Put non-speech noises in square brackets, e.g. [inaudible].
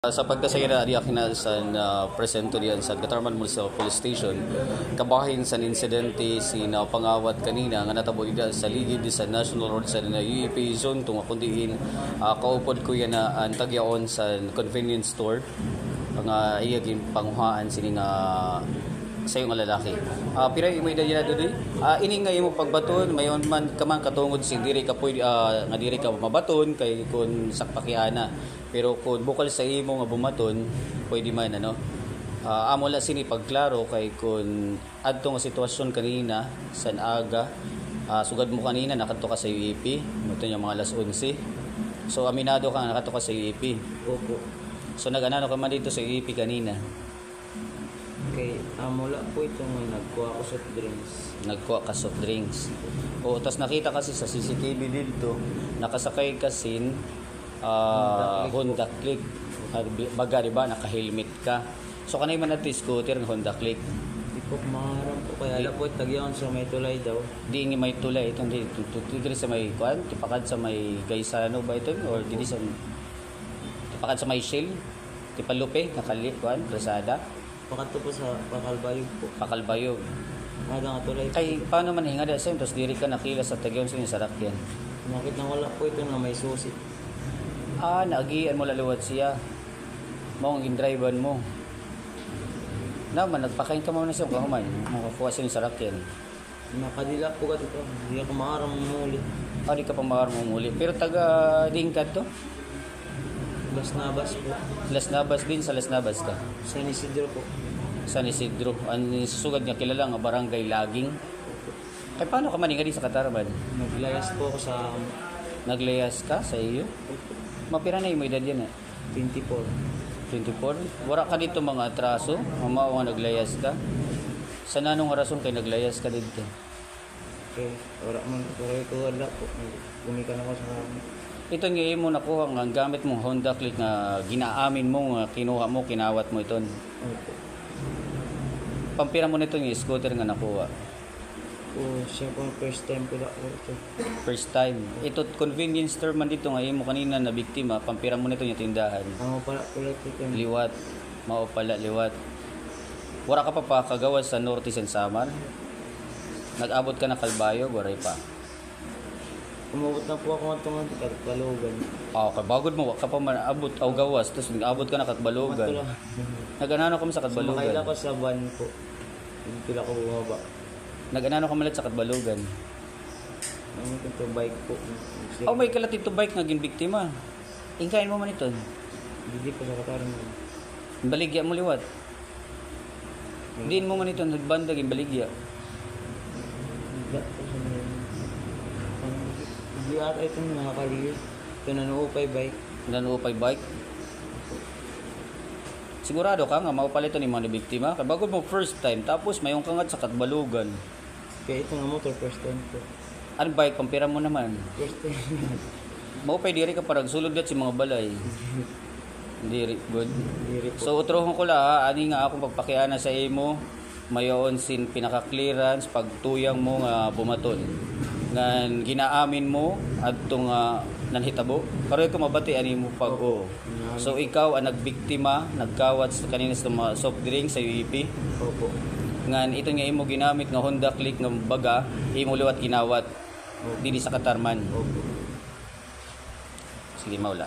Sa pagkasayra di akin sa uh, presento diyan sa Gatarman Municipal Police Station, kabahin sa insidente si na pangawat kanina nga natabo ida sa ligid sa National Road sa na UEP zone tunga kundiin uh, kaupod ko yan na ang tagyaon sa convenience store nga iyagin panguhaan sini nga sayo nga lalaki. Ah pira imo ida diya dudoy. Ah ini nga imo pagbaton mayon man ka man katungod si diri ka pwede ah, nga diri ka mabaton kay kun sakpakiana. Pero kung bukal sa imo nga bumaton, pwede man ano. Ah amo la sini pagklaro kay kun adto nga sitwasyon kanina sa aga ah, sugad mo kanina nakadto ka sa UEP, moto yung mga alas 11. So aminado ka nakadto ka sa UEP. Opo. So nag-ano ka man dito sa UEP kanina. Okay, ah, mula po ito nga nagkuha ko soft drinks. nagkuha ka soft drinks. O, tapos nakita kasi sa CCTV dito, nakasakay ka sin uh, Honda Click. Bi- Baga, di ba? Naka-helmet ka. So, kanay man natin scooter ng Honda Click. Di po maharap po kaya ala po tagyawan sa may tulay daw. Di nga may tulay. Itong di, tigre sa may, kuan, tipakad sa may Gaisano ba ito? Or di sa, tipakad sa may Shell? Tipalupe, nakali, kuan, Lazada, Pakato po sa Pakalbayog po. Pakalbayog. Ada nga tulay. Kay, paano man hinga sa tapos diri ka nakila sa tagyon sa sarakyan. Nakit na wala po ito na may susi. Ah, naagian mo laluwat siya. Mo ang driver mo. Naman, nagpakain ka muna siya kung kahuman. Makakuha siya ng sarakyan. Nakadila po ka dito. Hindi ako maharap muli. Ah, di ka pa makar mo muli. Pero taga Dingkad to? Bas na bas po. Las Navas din, sa Las Navas ka. San Isidro po. San Isidro. Ang susugad niya kilala nga barangay Laging. Kaya paano ka maninga di sa Katarman? Naglayas po ako sa Naglayas ka sa iyo? Mapira na yung edad yan eh. 24. 24? Wala ka dito mga atraso? Mama nga naglayas ka? Sa nanong rason kay naglayas ka dito? Okay, wala man. Pero ito wala po. Gumikan ako sa Ito nga imo nakuha nga gamit mong Honda Click nga ginaamin mo nga kinuha mo, kinawat mo iton. Opo. Pampira mo nito yung scooter nga nakuha. Oh, siya po first time ko na po ito. First time. Ito convenience store man dito nga imo kanina na biktima, pampira mo nito yung tindahan. Ang pala kulay po ito. Liwat. Mao pala liwat. Wala ka pa pa kagawas sa Norte and Samar? Nag-abot ka na Kalbayo, waray pa. Umabot na po ako ng tungan at kalugan. Ah, okay, bagod mo, ka pa man abot aw gawas, tapos nag-abot ka na Katbalogan. Matula. Nag-anano ka sa Sumakay Katbalogan? ako sa van po. Hindi ko bumaba. Nag-anano ka malit sa Katbalogan? Ano ito bike po. Oh, may kalatid to bike naging biktima. Ingkain mo man ito. Hindi po sa katarang. Baligya mo liwat. Diin mo man ito, nagbanda gin baligya. Hindi po sa mga. Hindi ata nakakaliit. Ito na nuupay bike. Nanupay bike. Sigurado ka nga maupalit ni mga biktima. Kaya bago mo first time, tapos mayong kangat sa Katbalogan. Kaya ito nga motor first time po. Ano bike, pampira mo naman. First time. [laughs] Maupay diri ka parang sulod si mga balay. Diri, good. Diri po. So utrohon ko la ani nga akong pagpakiana sa imo mayon sin pinaka-clearance pagtuyang mo nga bumaton. Nga ginaamin mo adto nga nanhitabo. Karoy ko mabati ani mo pag o. So ikaw ang nagbiktima, nagkawat sa kanina sa mga soft drinks sa UEP. Opo. Ngan ito nga imo ginamit nga Honda Click nga baga, imo liwat ginawat dili sa Katarman. Opo. Sige maula.